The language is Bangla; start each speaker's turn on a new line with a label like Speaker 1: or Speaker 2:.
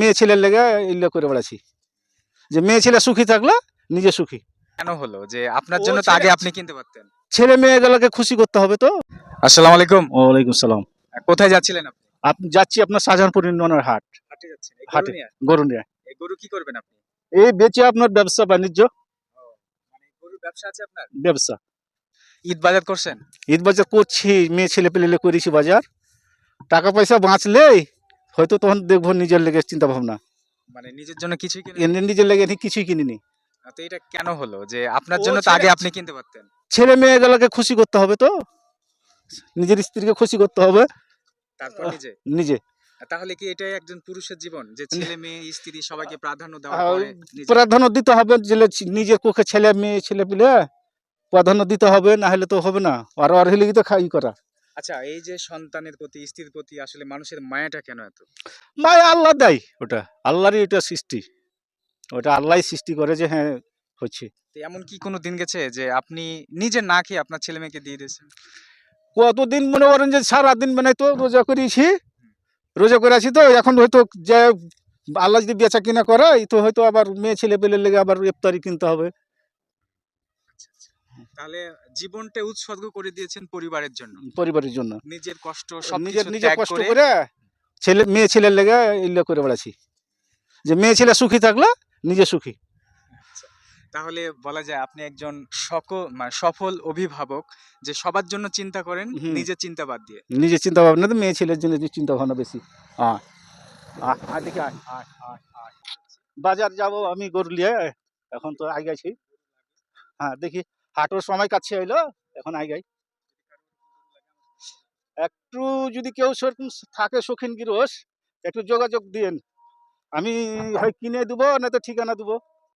Speaker 1: মেয়ে ছেলের লেগে ইল্লে করে বেড়াচ্ছি। যে মেয়ে ছেলে সুখী থাকলে নিজে সুখী।
Speaker 2: কেন হলো? যে আপনার জন্য তো আগে আপনি কিনতে পারতেন।
Speaker 1: ছেলে মেয়েগুলোকে খুশি করতে হবে তো।
Speaker 2: আসসালামু আলাইকুম।
Speaker 1: ওয়ালাইকুম সালাম।
Speaker 2: কোথায় যাচ্ছিলেন আপনি?
Speaker 1: আপনি যাচ্ছি আপনার শাহজাহানপুর ইউনিয়নের হাট।
Speaker 2: হাটে যাচ্ছেন।
Speaker 1: হাটে।
Speaker 2: নিয়ে? এই গরু কি করবেন আপনি?
Speaker 1: এই বেচে আপনার ব্যবসা বাণিজ্য।
Speaker 2: মানে ব্যবসা আছে আপনার?
Speaker 1: ব্যবসা।
Speaker 2: ঈদ বাজার করছেন?
Speaker 1: ঈদ বাজার করছি মেয়ে ছেলে পেলে করেছি বাজার। টাকা পয়সা বাঁচলেই হয়তো তখন দেখব নিজের লেগে চিন্তা ভাবনা
Speaker 2: মানে নিজের জন্য কিছুই কিনে
Speaker 1: নিজের লেগে কিছুই কিনিনি।
Speaker 2: তো এটা কেন হলো? যে আপনার জন্য তো আগে আপনি কিনতে পারতেন।
Speaker 1: ছেলে মেয়েগুলোকে খুশি করতে হবে তো। নিজের স্ত্রীকে খুশি করতে হবে।
Speaker 2: তারপর নিজে?
Speaker 1: নিজে।
Speaker 2: তাহলে কি এটাই একজন পুরুষের জীবন? যে ছেলে মেয়ে স্ত্রী সবাইকে প্রাধান্য পরে
Speaker 1: প্রাধান্য দিতে হবে যে নিজের পক্ষে ছেলে মেয়ে ছেলে পিলে। প্রাধান্য দিতে হবে না হলে তো হবে না। আর আর হলে কি তো খাই করা।
Speaker 2: আচ্ছা এই যে সন্তানের প্রতি স্ত্রীর প্রতি আসলে মানুষের মায়াটা কেন এত?
Speaker 1: মায়া আল্লাহ দেয় ওটা। আল্লাহরই এটা সৃষ্টি। ওটা আল্লাহই সৃষ্টি করে যে হ্যাঁ হচ্ছে।
Speaker 2: তো এমন কি কোনো দিন গেছে যে আপনি নিজে না খেয়ে আপনার ছেলে মেয়েকে দিয়ে দিয়েছেন?
Speaker 1: কতদিন মনে করেন যে সারাদিন মানে তো রোজা করেছি রোজা করে আছি তো এখন হয়তো যে আল্লাহ যদি বেচা কিনা করে তো হয়তো আবার মেয়ে ছেলে পেলে লেগে আবার ইফতারি কিনতে হবে।
Speaker 2: তাহলে জীবনটা উৎসর্গ করে দিয়েছেন পরিবারের জন্য।
Speaker 1: পরিবারের জন্য।
Speaker 2: নিজের কষ্ট সব
Speaker 1: নিজের
Speaker 2: কিছু
Speaker 1: নিজে
Speaker 2: ত্যাগ
Speaker 1: কষ্ট
Speaker 2: করে
Speaker 1: ছেলে মেয়ে ছেলের লেগে ইল্লে করে বেড়াচ্ছি। যে মেয়ে ছেলে সুখী থাকলে নিজে সুখী।
Speaker 2: তাহলে বলা যায় আপনি একজন সকল মানে সফল অভিভাবক যে সবার জন্য চিন্তা করেন। নিজের চিন্তা বাদ দিয়ে।
Speaker 1: নিজের চিন্তা ভাবনা তো মেয়ে ছেলের জন্য চিন্তা ভাবনা বেশি। আয় বাজার যাব আমি গরু এখন তো আগে আছি। হ্যাঁ দেখি। হাটের সময় কাছে হইল, এখন আগে একটু যদি কেউ সেরকম থাকে শৌখিন গিরস, একটু যোগাযোগ দিন আমি হয় কিনে দেবো, না তো ঠিকানা দেবো।